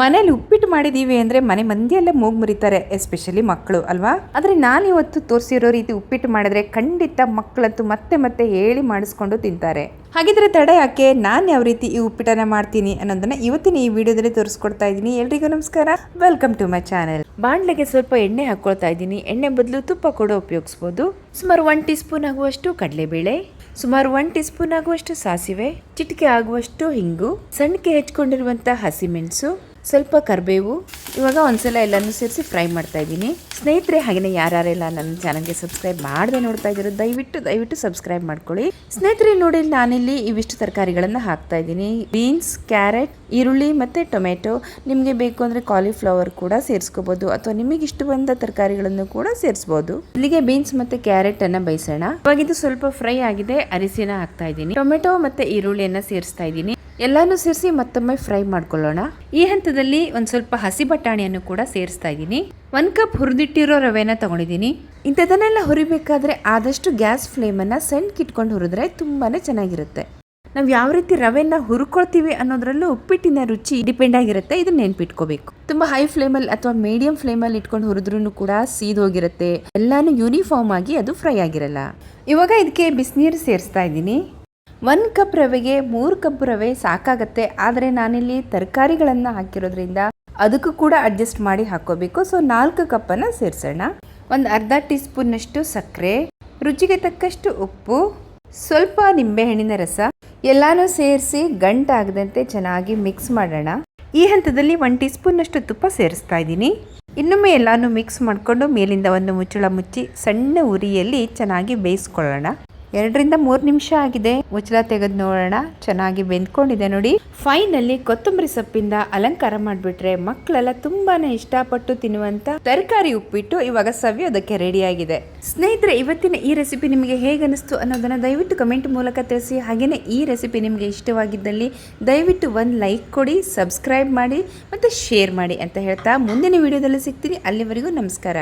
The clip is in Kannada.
ಮನೇಲಿ ಉಪ್ಪಿಟ್ಟು ಮಾಡಿದೀವಿ ಅಂದರೆ ಮನೆ ಮಂದಿಯೆಲ್ಲ ಮೂಗು ಮುರಿತಾರೆ ಎಸ್ಪೆಷಲಿ ಮಕ್ಕಳು ಅಲ್ವಾ? ಆದರೆ ನಾನು ಇವತ್ತು ತೋರಿಸಿರೋ ರೀತಿ ಉಪ್ಪಿಟ್ಟು ಮಾಡಿದ್ರೆ ಖಂಡಿತ ಮಕ್ಕಳಂತೂ ಮತ್ತೆ ಮತ್ತೆ ಹೇಳಿ ಮಾಡಿಸ್ಕೊಂಡು ತಿಂತಾರೆ. ಹಾಗಿದ್ರೆ ತಡ ಯಾಕೆ? ನಾನು ಯಾವ ರೀತಿ ಈ ಉಪ್ಪಿಟ್ಟನ್ನ ಮಾಡ್ತೀನಿ ಅನ್ನೋದನ್ನ ಇವತ್ತಿನ ಈ ವಿಡಿಯೋದಲ್ಲಿ ತೋರಿಸ್ಕೊಡ್ತಾ ಇದ್ದೀನಿ. ಎಲ್ರಿಗೂ ನಮಸ್ಕಾರ. ವೆಲ್ಕಮ್ ಟು ಮೈ ಚಾನೆಲ್ ಬಾಣಲೆಗೆ ಸ್ವಲ್ಪ ಎಣ್ಣೆ ಹಾಕೊಳ್ತಾ ಇದ್ದೀನಿ. ಎಣ್ಣೆ ಬದಲು ತುಪ್ಪ ಕೂಡ ಉಪಯೋಗಿಸ್ಬೋದು. ಸುಮಾರು ಒನ್ ಟೀ ಸ್ಪೂನ್ ಆಗುವಷ್ಟು ಕಡಲೆಬೇಳೆ, ಸುಮಾರು ಒನ್ ಟೀ ಸ್ಪೂನ್ ಆಗುವಷ್ಟು ಸಾಸಿವೆ, ಚಿಟಿಕೆ ಆಗುವಷ್ಟು ಹಿಂಗು ಸಣ್ಣಕ್ಕೆ ಹೆಚ್ಕೊಂಡಿರುವಂತಹ ಹಸಿಮೆಣಸು ಸ್ವಲ್ಪ ಕರಿಬೇವು ಇವಾಗ ಒಂದ್ಸಲ ಎಲ್ಲನೂ ಸೇರಿಸಿ ಫ್ರೈ ಮಾಡ್ತಾ ಇದ್ದೀನಿ. ಸ್ನೇಹಿತರೆ ಹಾಗೆಯೇ ಯಾರ್ಯಾರೆಲ್ಲ ನನ್ನ ಚಾನಲ್ಗೆ ಸಬ್ಸ್ಕ್ರೈಬ್ ಮಾಡದೆ ನೋಡ್ತಾ ಇದ್ದೀರೋ, ದಯವಿಟ್ಟು ದಯವಿಟ್ಟು ಸಬ್ಸ್ಕ್ರೈಬ್ ಮಾಡ್ಕೊಳ್ಳಿ. ಸ್ನೇಹಿತರೆ, ನೋಡಿ, ನಾನಿಲ್ಲಿ ಇವಿಷ್ಟು ತರಕಾರಿಗಳನ್ನು ಹಾಕ್ತಾ ಇದ್ದೀನಿ. ಬೀನ್ಸ್, ಕ್ಯಾರೆಟ್, ಈರುಳ್ಳಿ ಮತ್ತು ಟೊಮೆಟೊ. ನಿಮಗೆ ಬೇಕು ಅಂದರೆ ಕಾಲಿಫ್ಲವರ್ ಕೂಡ ಸೇರಿಸ್ಕೋಬೋದು, ಅಥವಾ ನಿಮಗೆ ಇಷ್ಟ ಬಂದ ತರಕಾರಿಗಳನ್ನು ಕೂಡ ಸೇರಿಸಬಹುದು ಇಲ್ಲಿಗೆ ಬೀನ್ಸ್ ಮತ್ತೆ ಕ್ಯಾರೆಟ್ ಅನ್ನ ಬೇಯಿಸೋಣ. ಇವಾಗ ಇದು ಸ್ವಲ್ಪ ಫ್ರೈ ಆಗಿದೆ, ಅರಿಸಿನ ಹಾಕ್ತಾ ಇದ್ದೀನಿ. ಟೊಮೆಟೊ ಮತ್ತೆ ಈರುಳ್ಳಿಯನ್ನ ಸೇರಿಸ್ತಾ ಇದ್ದೀನಿ. ಎಲ್ಲಾನು ಸೇರಿಸಿ ಮತ್ತೊಮ್ಮೆ ಫ್ರೈ ಮಾಡ್ಕೊಳ್ಳೋಣ. ಈ ಹಂತದಲ್ಲಿ ಒಂದು ಸ್ವಲ್ಪ ಹಸಿ ಬಟಾಣಿಯನ್ನು ಕೂಡ ಸೇರಿಸ್ತಾ ಇದ್ದೀನಿ. ಒಂದು ಕಪ್ ಹುರಿದಿಟ್ಟಿರೋ ರವೆನ ತಗೊಂಡಿದ್ದೀನಿ. ಇಂಥದನ್ನೆಲ್ಲ ಹುರಿಬೇಕಾದ್ರೆ ಆದಷ್ಟು ಗ್ಯಾಸ್ ಫ್ಲೇಮನ್ನು ಸಣ್ಣಕ್ಕಿಟ್ಕೊಂಡು ಹುರಿದ್ರೆ ತುಂಬಾನೇ ಚೆನ್ನಾಗಿರುತ್ತೆ. ನಾವು ಯಾವ ರೀತಿ ರವೆನ ಹುರ್ಕೊಳ್ತೀವಿ ಅನ್ನೋದ್ರಲ್ಲೂ ಉಪ್ಪಿಟ್ಟಿನ ರುಚಿ ಡಿಪೆಂಡ್ ಆಗಿರುತ್ತೆ, ಇದನ್ನ ನೆನ್ಪಿಟ್ಕೋಬೇಕು. ತುಂಬಾ ಹೈ ಫ್ಲೇಮಲ್ಲಿ ಅಥವಾ ಮೀಡಿಯಂ ಫ್ಲೇಮಲ್ಲಿ ಇಟ್ಕೊಂಡು ಹುರಿದ್ರೂ ಕೂಡ ಸೀದೋಗಿರುತ್ತೆ ಎಲ್ಲಾನು ಯೂನಿಫಾರ್ಮ್ ಆಗಿ ಅದು ಫ್ರೈ ಆಗಿರಲ್ಲ. ಇವಾಗ ಇದಕ್ಕೆ ಬಿಸಿನೀರು ಸೇರಿಸ್ತಾ ಇದ್ದೀನಿ. ಒಂದು ಕಪ್ ರವೆಗೆ ಮೂರು ಕಪ್ ರವೆ ಸಾಕಾಗತ್ತೆ. ಆದರೆ ನಾನಿಲ್ಲಿ ತರಕಾರಿಗಳನ್ನು ಹಾಕಿರೋದ್ರಿಂದ ಅದಕ್ಕೂ ಕೂಡ ಅಡ್ಜಸ್ಟ್ ಮಾಡಿ ಹಾಕೋಬೇಕು. ಸೊ ನಾಲ್ಕು ಕಪ್ಪನ್ನು ಸೇರಿಸೋಣ. ಒಂದು ಅರ್ಧ ಟೀ ಸ್ಪೂನ್ನಷ್ಟು ಸಕ್ಕರೆ, ರುಚಿಗೆ ತಕ್ಕಷ್ಟು ಉಪ್ಪು, ಸ್ವಲ್ಪ ನಿಂಬೆಹಣ್ಣಿನ ರಸ, ಎಲ್ಲಾನು ಸೇರಿಸಿ ಗಂಟಾಗದಂತೆ ಚೆನ್ನಾಗಿ ಮಿಕ್ಸ್ ಮಾಡೋಣ. ಈ ಹಂತದಲ್ಲಿ ಒನ್ ಟೀ ಸ್ಪೂನ್ನಷ್ಟು ತುಪ್ಪ ಸೇರಿಸ್ತಾ ಇದ್ದೀನಿ. ಇನ್ನೊಮ್ಮೆ ಎಲ್ಲಾನು ಮಿಕ್ಸ್ ಮಾಡಿಕೊಂಡು ಮೇಲಿಂದ ಒಂದು ಮುಚ್ಚಳ ಮುಚ್ಚಿ ಸಣ್ಣ ಉರಿಯಲ್ಲಿ ಚೆನ್ನಾಗಿ ಬೇಯಿಸ್ಕೊಳ್ಳೋಣ. ಎರಡರಿಂದ ಮೂರು ನಿಮಿಷ ಆಗಿದೆ. ಉಚ್ಚಲ ತೆಗೆದು ನೋಡೋಣ. ಚೆನ್ನಾಗಿ ಬೆಂದ್ಕೊಂಡಿದೆ ನೋಡಿ. ಫೈನಲ್ಲಿ ಕೊತ್ತಂಬರಿ ಸೊಪ್ಪಿಂದ ಅಲಂಕಾರ ಮಾಡಿಬಿಟ್ರೆ ಮಕ್ಕಳೆಲ್ಲ ತುಂಬಾನೇ ಇಷ್ಟಪಟ್ಟು ತಿನ್ನುವಂತ ತರಕಾರಿ ಉಪ್ಪಿಟ್ಟು ಇವಾಗ ಸವಿಯೋದಕ್ಕೆ ರೆಡಿಯಾಗಿದೆ. ಸ್ನೇಹಿತರೆ, ಇವತ್ತಿನ ಈ ರೆಸಿಪಿ ನಿಮಗೆ ಹೇಗೆ ಅನಿಸ್ತು ಅನ್ನೋದನ್ನ ದಯವಿಟ್ಟು ಕಮೆಂಟ್ ಮೂಲಕ ತಿಳಿಸಿ. ಹಾಗೆಯೇ ಈ ರೆಸಿಪಿ ನಿಮಗೆ ಇಷ್ಟವಾಗಿದ್ದಲ್ಲಿ ದಯವಿಟ್ಟು ಒಂದು ಲೈಕ್ ಕೊಡಿ, ಸಬ್ಸ್ಕ್ರೈಬ್ ಮಾಡಿ ಮತ್ತು ಶೇರ್ ಮಾಡಿ ಅಂತ ಹೇಳ್ತಾ ಮುಂದಿನ ವಿಡಿಯೋದಲ್ಲಿ ಸಿಗ್ತೀನಿ. ಅಲ್ಲಿವರೆಗೂ ನಮಸ್ಕಾರ.